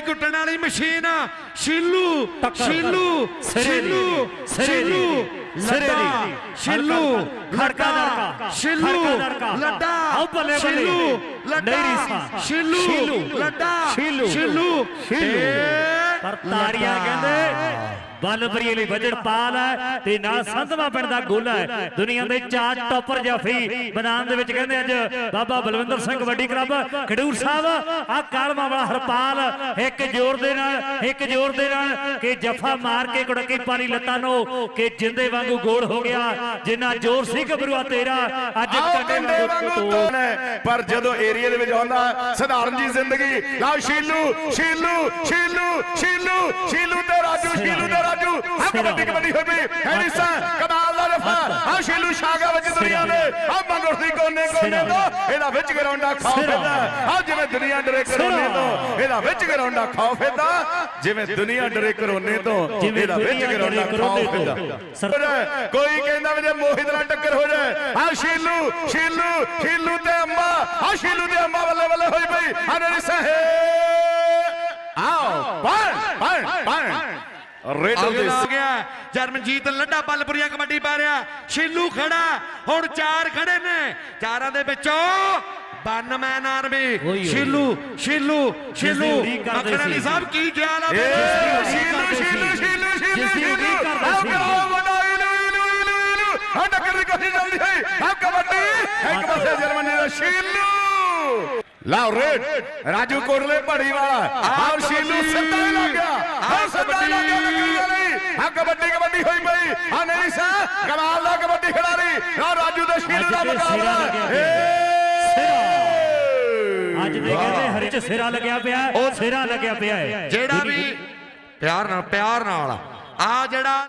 ਕੁੱਟਣ ਵਾਲੀ ਮਸ਼ੀਨ ਸ਼ੀਲੂ ਟੱਕਰ ਕਰ। ਸ਼ੀਲੂ ਸਿਰੇ ਦੀ, ਸ਼ੀਲੂ ਸ਼ੀਲੂ ਸਿਰੇ ਦੀ। ਲੱਡਾ ਸ਼ੀਲੂ ਖੜਕਾ ਦੜਕਾ, ਸ਼ੀਲੂ। ਲੱਡਾ। ਸ਼ੀਲੂ ਲੱਡਾ। ਸ਼ੀਲੂ ਸ਼ੀਲੂ, ਲੱਡਾ ਸ਼ੀਲੂ, ਸ਼ੀਲੂ ਸ਼ੀਲੂ। ਪਰ ਲੱਡਾ। ਕਹਿੰਦੇ ਬਲਬਰੀ ਲਈ ਵਜੜ ਪਾਲ ਹੈ ਤੇ ਨਾਲ ਸੰਧਵਾ ਪਿੰਡ ਦਾ ਗੋਲਾ ਹੈ। ਦੁਨੀਆ ਦੇ ਚਾਰ ਟੌਪਰ ਜਾਫੀ ਮੈਦਾਨ ਦੇ ਵਿੱਚ ਕਹਿੰਦੇ ਅੱਜ ਬਾਬਾ ਬਲਵਿੰਦਰ ਸਿੰਘ ਵੱਡੀ ਕਲੱਬ ਖਡੂਰ ਸਾਹਿਬ ਆ ਕਾਲਮਾ ਵਾਲਾ ਹਰਪਾਲ ਇੱਕ ਜ਼ੋਰ ਦੇ ਨਾਲ ਇੱਕ ਜ਼ੋਰ ਦੇ ਨਾਲ ਕਿ ਜਫਾ ਮਾਰ ਕੇ ਕੁੜਕੀ ਪਾਣੀ ਲੱਤਾਂ ਨੂੰ ਕਿ ਜਿੰਦੇ ਵਾਂਗੂ ਗੋਲ ਹੋ ਗਿਆ ਜਿੰਨਾ ਜ਼ੋਰ ਸੀ ਗੱਭਰੂਆ ਤੇਰਾ ਅੱਜ ਕੰਡੇ ਵਾਂਗੂ ਤੋੜ। ਪਰ ਜਦੋਂ ਏਰੀਆ ਦੇ ਵਿੱਚ ਆਉਂਦਾ ਸਧਾਰਨ ਜੀ ਜ਼ਿੰਦਗੀ। ਲਓ ਸ਼ੀਲੂ ਸ਼ੀਲੂ ਸ਼ੀਲੂ ਸ਼ੀਲੂ ਸ਼ੀਲੂ ਤੇ ਰਾਜੂ ਸ਼ੀਲੂ ਤੇ ਆ ਕਬੱਡੀ ਕਬੱਡੀ ਹੋਈ ਪਈ ਹੈਰਿਸਾ ਕਮਾਲ ਦਾ ਰਫਾ। ਆ ਸ਼ੀਲੂ ਸ਼ਾਗਾ ਵਿੱਚ ਦੁਨੀਆ ਦੇ ਆ ਮੰਗਰ ਦੀ ਕੋਨੇ ਕੋਨੇ ਤੋਂ। ਇਹਦਾ ਵਿੱਚ ਗਰਾਉਂਡਾ ਖਾਓ ਫਿਰਦਾ। ਆ ਜਿਵੇਂ ਦੁਨੀਆ ਡਰੇ ਕਰੋਨੇ ਤੋਂ ਇਹਦਾ ਵਿੱਚ ਗਰਾਉਂਡਾ ਖਾਓ ਫਿਰਦਾ। ਜਿਵੇਂ ਦੁਨੀਆ ਡਰੇ ਕਰੋਨੇ ਤੋਂ ਜਿਵੇਂ ਇਹਦਾ ਵਿੱਚ ਦੁਨੀਆ ਗਰਾਉਂਡਾ ਡਰੇ ਖਾਓ ਕਰੋਨੇ ਤੋਂ। ਫਿਰਦਾ। ਸਰ- ਹੋ ਜਾਏ। ਕੋਈ ਕਹਿੰਦਾ ਮੋਹਿਤ ਨਾਲ ਟੱਕਰ ਹੋ ਜਾਏ ਆ ਸ਼ੀਲੂ ਸ਼ੀਲੂ ਸ਼ੀਲੂ ਤੇ ਅੰਮਾ ਆ ਸ਼ੀਲੂ ਤੇ ਅੰਮਾ ਬੱਲੇ ਬੱਲੇ ਹੋਈ ਪਈ। ਆ ਨਰੀ ਸਹੇ। ਰੇਡਰ ਦੇ ਲਾ ਗਿਆ। ਜਰਮਨਜੀਤ ਲੱਡਾ ਬਲਪੁਰੀਆ ਕਬੱਡੀ ਪਾ ਰਿਹਾ। ਸ਼ੀਲੂ ਖੜਾ। ਹੁਣ ਚਾਰ ਖੜੇ ਨੇ। ਚਾਰਾਂ ਦੇ ਵਿੱਚੋਂ 92 ਆਰਮੀ। ਸ਼ੀਲੂ ਸ਼ੀਲੂ ਸ਼ੀਲੂ। ਮੱਖਣ ਅਲੀ। ਸਾਹਿਬ ਕੀ ਖਿਆਲ ਆ ਏ ਮੇਰੇ? ਸ਼ੀਲੂ ਸ਼ੀਲੂ ਸ਼ੀਲੂ ਸ਼ੀਲੂ ਜਿਸ ਦੀ ਸ਼ੀਲੂ। ਉਡੀਕ ਕਰਦੇ ਆ ਸੀ। ਗਾਓ ਬਣਾਈ ਲੂ ਲੂ ਲੂ ਲੂ ਆ ਟੱਕਰ ਦੀ ਕੋਸ਼ਿਸ਼ ਚੱਲਦੀ ਹੈ। ਆ ਕਬੱਡੀ ਇੱਕ ਪਾਸੇ ਜਰਮਨੀ ਦਾ ਸ਼ੀਲੂ। ਲਾਓ ਰੇਡ। ਰਾਜੂ ਕੋਟਲੇ ਪੜੀ ਵਾਲਾ। ਆਹ ਸ਼ੀਲੂ ਸਿੱਧਾ ਹੀ ਲੱਗ ਗਿਆ। ਆਹ ਸਿੱਧਾ ਹੀ ਲੱਗ ਗਿਆ। ਲੱਗੀ ਗਲੀ ਆ ਕਬੱਡੀ ਕਬੱਡੀ ਹੋਈ ਪਈ। ਆ ਨਹੀਂ ਸਾ। ਕਮਾਲ ਦਾ ਕਬੱਡੀ ਖਿਡਾਰੀ। ਆ ਰਾਜੂ ਦਾ ਸਿਰਾ ਮੁਕਾਬਲਾ ਪਿਆ। ਏ ਅੱਜ ਦੇ ਕਹਿੰਦੇ ਹਰੇ ਚ ਸਿਰਾ ਲੱਗਿਆ ਪਿਆ। ਸਿਰਾ ਲੱਗਿਆ ਪਿਆ ਹੈ ਜਿਹੜਾ ਵੀ ਪਿਆਰ ਨਾਲ ਪਿਆਰ ਨਾਲ ਆ ਜਿਹੜਾ